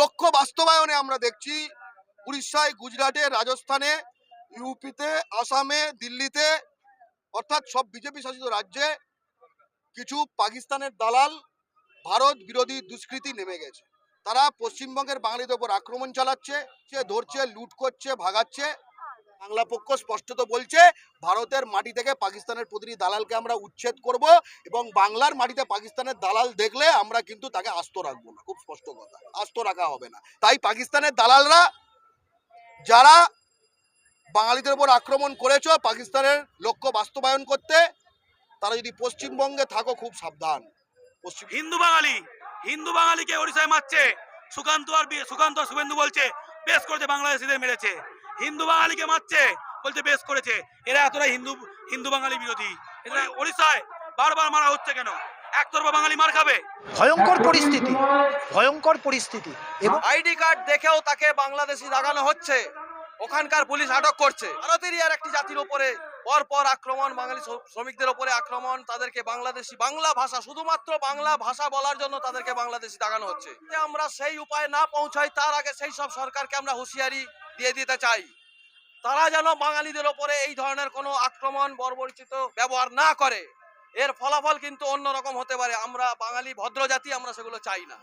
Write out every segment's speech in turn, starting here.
লক্ষ্য বাস্তবায়নে আমরা দেখছি উড়িষ্যায়, গুজরাটে, রাজস্থানে, ইউপিতে, আসামে, দিল্লিতে, অর্থাৎ সব বিজেপি শাসিত রাজ্যে কিছু পাকিস্তানের দালাল ভারত বিরোধী দুষ্কৃতি নেমে গেছে। তারা পশ্চিমবঙ্গের বাঙালিদের উপর আক্রমণ চালাচ্ছে, সে ধরছে, লুট করছে, ভাগাচ্ছে। বাংলা পক্ষ স্পষ্টত বলছে, ভারতের মাটি থেকে পাকিস্তানের প্রতিটি দালালকে আমরা উচ্ছেদ করব এবং বাংলার মাটিতে পাকিস্তানের দালাল দেখলে আমরা কিন্তু তাকে আস্ত রাখব না। খুব স্পষ্ট কথা। আস্ত রাখা হবে না। তাই পাকিস্তানের দালালরা, যারা বাঙালিদের উপর আক্রমণ করেছ, পাকিস্তানের লক্ষ্য বাস্তবায়ন করতে, তারা যদি পশ্চিমবঙ্গে থাকো, খুব সাবধান। হিন্দু বাঙালি, হিন্দু বাঙালিকে ওড়িশায় মারছে। সুকান্ত আর সুকান্ত আর শুভেন্দু বলছে, বেশ করেছে, বাংলাদেশিদের মেরেছে। হিন্দু বাঙালিকে মারছে বলছে বেশ করেছে। এরা এতটা হিন্দু হিন্দু বাঙালি বিরোধী। এরা ওড়িশায় বারবার মারা হচ্ছে কেন? একতরফা বাঙালি মার খাবে? ভয়ঙ্কর পরিস্থিতি ভয়ঙ্কর পরিস্থিতি। এবং আইডি কার্ড দেখেও তাকে বাংলাদেশি লাগানো হচ্ছে। ওখানকার পুলিশ আটক করছে। ভারতেরই আর একটি জাতির উপরে পর পর আক্রমণ বাঙালি শ্রমিকদের উপরে আক্রমণ তাদেরকে বাংলাদেশি বাংলা ভাষা শুধুমাত্র বাংলা ভাষা বলার জন্য তাদেরকে বাংলাদেশি দাগানো হচ্ছে। যে আমরা সেই উপায়ে না পৌঁছাই তার আগে সেই সব সরকারকে আমরা হুঁশিয়ারি দিয়ে দিতে চাই। তারা যেন বাঙালিদের ওপরে এই ধরনের কোনো আক্রমণ বর্বরিচিত ব্যবহার না করে। এর ফলাফল কিন্তু অন্যরকম হতে পারে। আমরা বাঙালি ভদ্র জাতি আমরা সেগুলো চাই না।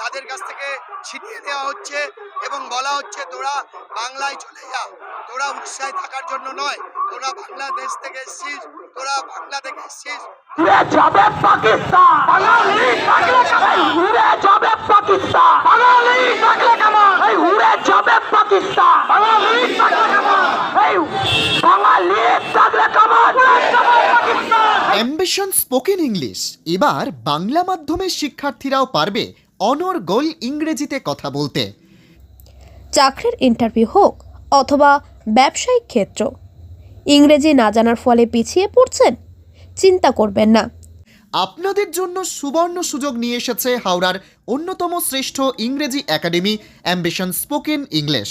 তাদের কাছ থেকে ছিনিয়ে দেওয়া হচ্ছে এবং বলা হচ্ছে, তোরা বাংলায় চলে যা। তোরা উড়িষ্যায় থাকার জন্য নয়। তোরা বাংলাদেশ থেকে এসছিস। তোরা বাংলা থেকে এসছিস। অ্যাম্বিশন স্পোকেন ইংলিশ এবার বাংলা মাধ্যমের শিক্ষার্থীরাও পারবে অনর্গল ইংরেজিতে কথা বলতে। চাকরির ইন্টারভিউ হোক অথবা ব্যবসায়িক ক্ষেত্র। ইংরেজি না জানার ফলে পিছিয়ে পড়ছেন? চিন্তা করবেন না। আপনাদের জন্য সুবর্ণ সুযোগ নিয়ে এসেছে হাওড়ার অন্যতম শ্রেষ্ঠ ইংরেজি একাডেমি অ্যাম্বিশন স্পোকেন ইংলিশ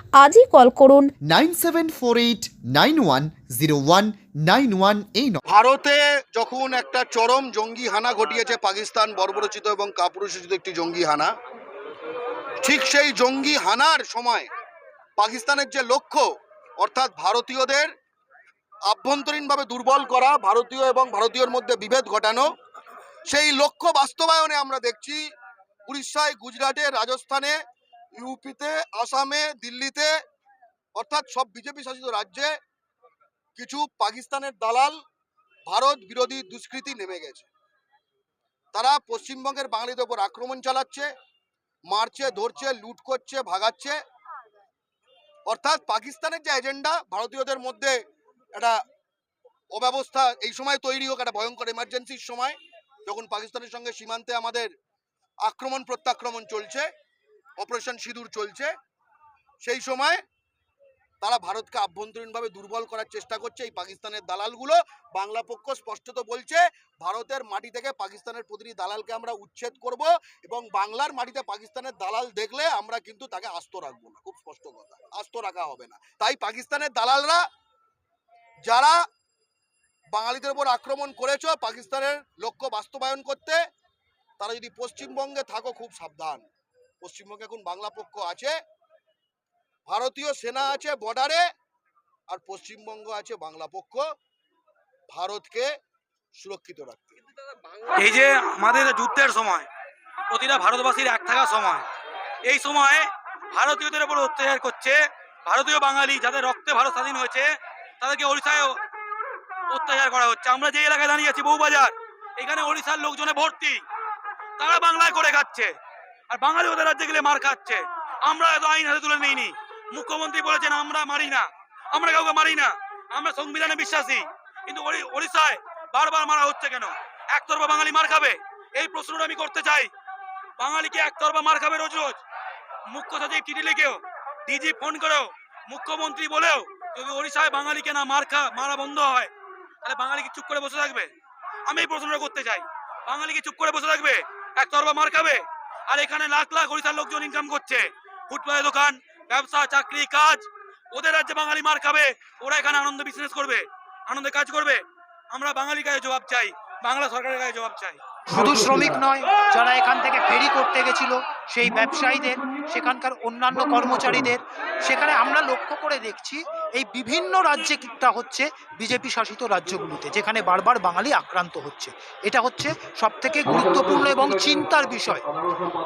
আজই কল করুন। Nine seven four eight nine one zero one nine one এই ভারতে যখন একটা চরম জঙ্গি হানা ঘটিয়েছে পাকিস্তান বর্বরচিত এবং কাপুরুষোচিত একটি জঙ্গি হানা ঠিক সেই জঙ্গি হানার সময় পাকিস্তানের যে লক্ষ্য অর্থাৎ ভারতীয়দের আভ্যন্তরীণভাবে দুর্বল করা ভারতীয় এবং ভারতীয়র মধ্যে বিভেদ ঘটানো সেই লক্ষ্য বাস্তবায়নে আমরা দেখছি উড়িষ্যায় গুজরাটে রাজস্থানে ইউপিতে, আসামে, দিল্লিতে, অর্থাৎ সব বিজেপি শাসিত রাজ্যে কিছু পাকিস্তানের দালাল ভারত বিরোধী দুষ্কৃতি নেমে গেছে। তারা পশ্চিমবঙ্গের বাঙালিদের উপর আক্রমণ চালাচ্ছে, মারছে, ধরছে, লুট করছে, ভাগাচ্ছে। অর্থাৎ পাকিস্তানের যে এজেন্ডা, ভারতীয়দের মধ্যে একটা অব্যবস্থা এই সময় তৈরি হোক, একটা ভয়ঙ্কর এমার্জেন্সির সময়, যখন পাকিস্তানের সঙ্গে সীমান্তে আমাদের আক্রমণ প্রত্যাক্রমণ চলছে অপারেশন সিঁদুর চলছে। সেই সময় তারা ভারতকে আভ্যন্তরীণভাবে দুর্বল করার চেষ্টা করছে এই পাকিস্তানের দালালগুলো। বাংলা পক্ষ স্পষ্টত বলছে, ভারতের মাটি থেকে পাকিস্তানের প্রতিটি দালালকে আমরা উচ্ছেদ করব এবং বাংলার মাটিতে পাকিস্তানের দালাল দেখলে আমরা কিন্তু তাকে আস্ত রাখব না। খুব স্পষ্ট কথা, আস্ত রাখা হবে না। তাই পাকিস্তানের দালালরা, যারা বাঙালিদের উপর আক্রমণ করেছ পাকিস্তানের লক্ষ্য বাস্তবায়ন করতে, তারা যদি পশ্চিমবঙ্গে থাকো খুব সাবধান। পশ্চিমবঙ্গে এখন বাংলা পক্ষ আছে, ভারতীয় সেনা আছে বর্ডারে আর পশ্চিমবঙ্গ আছে বাংলা পক্ষ। ভারতকে সুরক্ষিত রাখতে। এই যে আমাদের যুদ্ধের সময়, প্রতিটা ভারতবাসীর এক থাকার সময়, এই সময় ভারতীয়দের উপর অত্যাচার করছে ভারতীয় বাঙালি, যাদের রক্তে ভারত স্বাধীন হয়েছে, তাদেরকে ওড়িশায় অত্যাচার করা হচ্ছে। আমরা যে এলাকায় দাঁড়িয়ে আছি, বউবাজার, এখানে ওড়িশার লোকজনে ভর্তি, তারা বাংলায় করে খাচ্ছে। আর বাঙালি ওদের রাজ্যে গেলে মার খাচ্ছে। আমরা এত আইন হাতে তুলে নিইনি। মুখ্যমন্ত্রী বলেছেন, আমরা মারি না। আমরা কাউকে মারি না। আমরা সংবিধানে বিশ্বাসী। কিন্তু ওড়িশায় বারবার মারা হচ্ছে কেন? একতরফা বাঙালি মার খাবে? এই প্রশ্নটা আমি করতে চাই। বাঙালিকে একতরফা মার খাবে রোজ রোজ? মুখ্য সচিব চিঠি লিখেও, ডিজি ফোন করেও, মুখ্যমন্ত্রী বলেও, যদি ওড়িশায় বাঙালিকে না মার খা, মারা বন্ধ হয়, তাহলে বাঙালি কি চুপ করে বসে থাকবে? আমি এই প্রশ্নটা করতে চাই। বাঙালি কি চুপ করে বসে থাকবে? একতরফা মার খাবে? আর এখানে লাখ লাখ ওড়িশার লোকজন ইনকাম করছে। ফুটপাতের দোকান, ব্যবসা, চাকরি, কাজ, ওদের রাজ্যে বাঙালি মার খাবে, ওরা এখানে আনন্দ বিজনেস করবে, আনন্দে কাজ করবে। আমরা বাঙালি কাছে জবাব চাই, বাংলা সরকারের কাছে জবাব চাই। শুধু শ্রমিক নয়, যারা এখান থেকে ফেরি করতে গেছিল সেই ব্যবসায়ীদের, সেখানকার অন্যান্য কর্মচারীদের। সেখানে আমরা লক্ষ্য করে দেখছি, এই বিভিন্ন রাজ্যে কিটা হচ্ছে বিজেপি শাসিত রাজ্যগুলিতে, যেখানে বারবার বাঙালি আক্রান্ত হচ্ছে। এটা হচ্ছে সব থেকে গুরুত্বপূর্ণ এবং চিন্তার বিষয়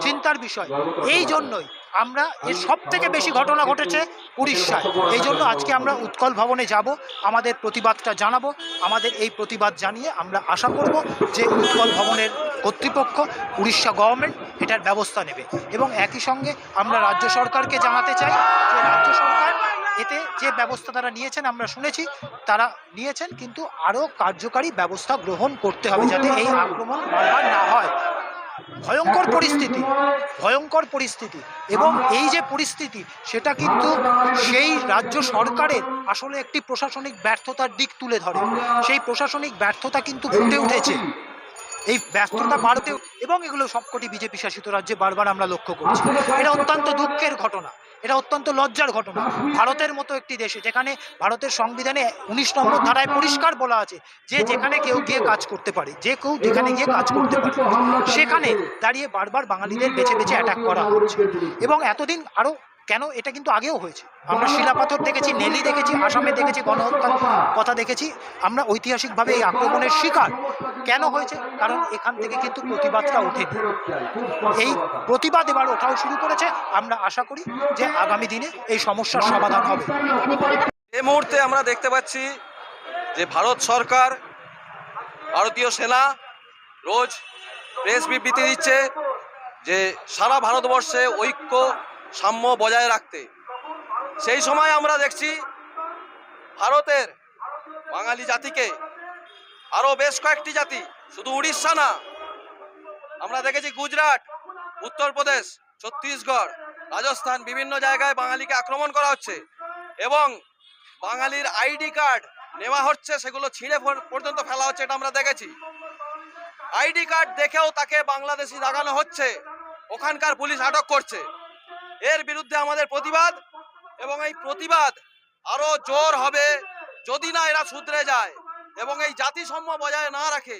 চিন্তার বিষয়। এই জন্যই আমরা এর সব থেকে বেশি ঘটনা ঘটেছে উড়িষ্যায়। এই জন্য আজকে আমরা উৎকল ভবনে যাব, আমাদের প্রতিবাদটা জানাব, আমাদের এই প্রতিবাদ জানিয়ে আমরা আশা করব যে উৎকল ভবনের কর্তৃপক্ষ, উড়িষ্যা গভর্নমেন্ট এটার ব্যবস্থা নেবে। এবং একই সঙ্গে আমরা রাজ্য সরকারকে জানাতে চাই যে রাজ্য সরকার এতে যে ব্যবস্থা তারা নিয়েছেন, আমরা শুনেছি, তারা নিয়েছেন, কিন্তু আরও কার্যকারী ব্যবস্থা গ্রহণ করতে হবে যাতে এই আক্রমণ বারবার না হয়। ভয়ঙ্কর পরিস্থিতি ভয়ঙ্কর পরিস্থিতি। এবং এই যে পরিস্থিতি, সেটা কিন্তু সেই রাজ্য সরকারের আসলে একটি প্রশাসনিক ব্যর্থতার দিক তুলে ধরে। সেই প্রশাসনিক ব্যর্থতা কিন্তু ফুটে উঠেছে। এই ব্যর্থতা বাড়তে এবং এগুলো সবকটি বিজেপি শাসিত রাজ্যে বারবার আমরা লক্ষ্য করছি। এটা অত্যন্ত দুঃখের ঘটনা। এটা অত্যন্ত লজ্জার ঘটনা। ভারতের মতো একটি দেশে যেখানে ভারতের সংবিধানে উনিশ নম্বর ধারায় পরিষ্কার বলা আছে যে যেখানে কেউ গিয়ে কাজ করতে পারে, যে কেউ যেখানে গিয়ে কাজ করতে পারে, সেখানে দাঁড়িয়ে বারবার বাঙালিদের বেছে বেছে অ্যাটাক করা হচ্ছে। এবং এতদিন আরও কেন? এটা কিন্তু আগেও হয়েছে। আমরা শিলাপাথর দেখেছি, নেলি দেখেছি, আসামে দেখেছি, গণহত্যার কথা দেখেছি। আমরা ঐতিহাসিকভাবে এই আক্রমণের শিকার। কেন হয়েছে? কারণ এখান থেকে কিন্তু প্রতিবাদটা ওঠেনি। এই প্রতিবাদ এবার ওঠাও শুরু করেছে। আমরা আশা করি যে আগামী দিনে এই সমস্যার সমাধান হবে। এই মুহূর্তে আমরা দেখতে পাচ্ছি যে ভারত সরকার, ভারতীয় সেনা রোজ প্রেস বিবৃতি দিচ্ছে যে সারা ভারতবর্ষে ঐক্য সাম্য বজায় রাখতে। সেই সময় আমরা দেখছি ভারতের বাঙালি জাতিকে আরও বেশ কয়েকটি জাতি, শুধু উড়িষ্যা না, আমরা দেখেছি গুজরাট, উত্তরপ্রদেশ, ছত্তিশগড়, রাজস্থান, বিভিন্ন জায়গায় বাঙালিকে আক্রমণ করা হচ্ছে এবং বাঙালির আইডি কার্ড নেওয়া হচ্ছে, সেগুলো ছিঁড়ে পর- পর্যন্ত ফেলা হচ্ছে, এটা আমরা দেখেছি। আইডি কার্ড দেখেও তাকে বাংলাদেশি লাগানো হচ্ছে, ওখানকার পুলিশ আটক করছে। এর বিরুদ্ধে আমাদের প্রতিবাদ এবং এই প্রতিবাদ আরও জোর হবে যদি না এরা শুধরে যায় এবং এই জাতিসম্য বজায় না রাখে,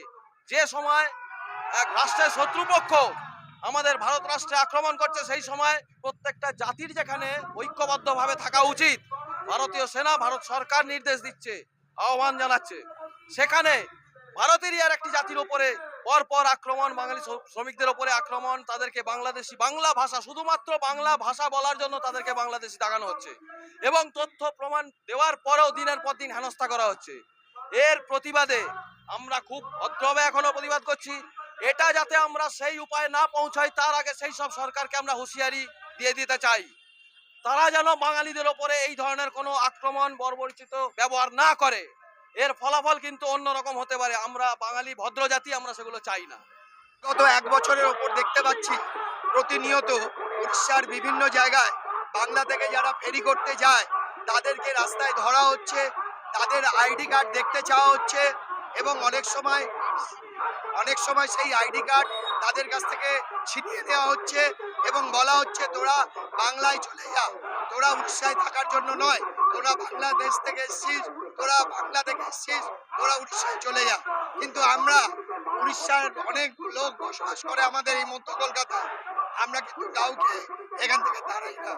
যে সময় এক রাষ্ট্রের শত্রুপক্ষ আমাদের ভারত রাষ্ট্রে আক্রমণ করছে, সেই সময় প্রত্যেকটা জাতির যেখানে ঐক্যবদ্ধভাবে থাকা উচিত, ভারতীয় সেনা, ভারত সরকার নির্দেশ দিচ্ছে, আহ্বান জানাচ্ছে। সেখানে ভারতেরই আর একটি জাতির উপরে পর পর আক্রমণ, বাঙালি শ্রমিকদের ওপরে আক্রমণ, তাদেরকে বাংলাদেশি, বাংলা ভাষা, শুধুমাত্র বাংলা ভাষা বলার জন্য তাদেরকে বাংলাদেশি দাগানো হচ্ছে। এবং তথ্য প্রমাণ দেওয়ার পরেও দিনের পর দিন হেনস্থা করা হচ্ছে। এর প্রতিবাদে আমরা খুব ভদ্রভাবে এখনও প্রতিবাদ করছি। এটা যাতে আমরা সেই উপায় না পৌঁছাই, তার আগে সেই সব সরকারকে আমরা হুঁশিয়ারি দিয়ে দিতে চাই। তারা যেন বাঙালিদের ওপরে এই ধরনের কোনো আক্রমণ, বর্বরচিত ব্যবহার না করে। এর ফলাফল কিন্তু অন্যরকম হতে পারে। আমরা বাঙালি ভদ্র জাতি আমরা সেগুলো চাই না। গত এক বছরের ওপর দেখতে পাচ্ছি, প্রতিনিয়ত উড়িষ্যার বিভিন্ন জায়গায় বাংলা থেকে যারা ফেরি করতে যায়, তাদেরকে রাস্তায় ধরা হচ্ছে, তাদের আইডি কার্ড দেখতে চাওয়া হচ্ছে এবং অনেক সময় অনেক সময় সেই আইডি কার্ড তাদের কাছ থেকে ছিনিয়ে নেওয়া হচ্ছে এবং বলা হচ্ছে, তোরা বাংলায় চলে যা, তোরা উড়িষ্যায় থাকার জন্য নয় তোরা বাংলাদেশ থেকে এসছিস, তোরা বাংলা থেকে এসছিস, তোরা উড়িষ্যায় চলে যা। কিন্তু আমরা উড়িষ্যার অনেক লোক বসবাস করে আমাদের এই মধ্য কলকাতায়। আমরা কিন্তু কাউকে এখান থেকে তাড়াই না।